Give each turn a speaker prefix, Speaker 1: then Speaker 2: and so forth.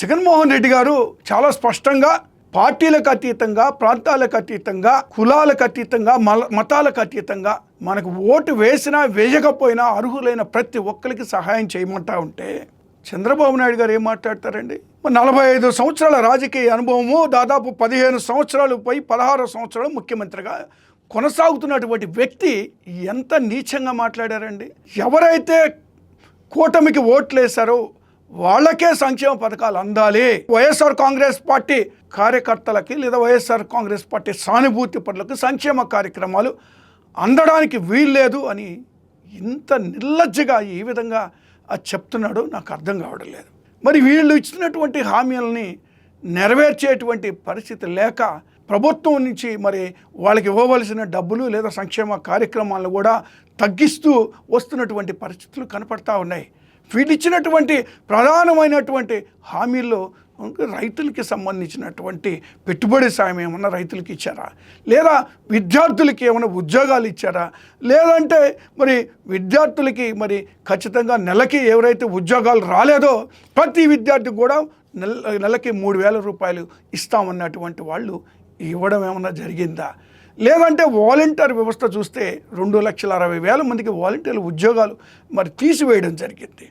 Speaker 1: జగన్మోహన్ రెడ్డి గారు చాలా స్పష్టంగా పార్టీలకు అతీతంగా ప్రాంతాలకు అతీతంగా కులాలకు అతీతంగా మల మతాలకు అతీతంగా మనకు ఓటు వేసినా వేయకపోయినా అర్హులైన ప్రతి ఒక్కరికి సహాయం చేయమంటా ఉంటే చంద్రబాబు నాయుడు గారు ఏం మాట్లాడతారండి? నలభై ఐదు సంవత్సరాల రాజకీయ అనుభవము దాదాపు పదిహేను సంవత్సరాలు పై పదహారు సంవత్సరాలు ముఖ్యమంత్రిగా కొనసాగుతున్నటువంటి వ్యక్తి ఎంత నీచంగా మాట్లాడారండి? ఎవరైతే కూటమికి ఓట్లేశారో వాళ్ళకే సంక్షేమ పథకాలు అందాలి. వైఎస్ఆర్ కాంగ్రెస్ పార్టీ కార్యకర్తలకి లేదా వైఎస్ఆర్ కాంగ్రెస్ పార్టీ సానుభూతి పనులకు సంక్షేమ కార్యక్రమాలు అందడానికి వీల్లేదు అని ఇంత నిర్లజ్జగా ఈ విధంగా అది నాకు అర్థం కావడం లేదు. మరి వీళ్ళు ఇచ్చినటువంటి హామీలని నెరవేర్చేటువంటి పరిస్థితి లేక ప్రభుత్వం నుంచి మరి వాళ్ళకి ఇవ్వవలసిన డబ్బులు లేదా సంక్షేమ కార్యక్రమాలను కూడా తగ్గిస్తూ వస్తున్నటువంటి పరిస్థితులు కనపడతా ఉన్నాయి. వీళ్ళు ప్రధానమైనటువంటి హామీల్లో రైతులకి సంబంధించినటువంటి పెట్టుబడి సాయం ఏమన్నా రైతులకి ఇచ్చారా? లేదా విద్యార్థులకి ఏమైనా ఉద్యోగాలు ఇచ్చారా? లేదంటే మరి విద్యార్థులకి మరి ఖచ్చితంగా నెలకి ఎవరైతే ఉద్యోగాలు రాలేదో ప్రతి విద్యార్థికి కూడా నెల నెలకి మూడు వేల రూపాయలు ఇస్తామన్నటువంటి వాళ్ళు ఇవ్వడం ఏమన్నా జరిగిందా? లేదంటే వాలంటీర్ వ్యవస్థ చూస్తే రెండు లక్షల అరవై వేల మందికి వాలంటీర్లు ఉద్యోగాలు మరి తీసివేయడం జరిగింది.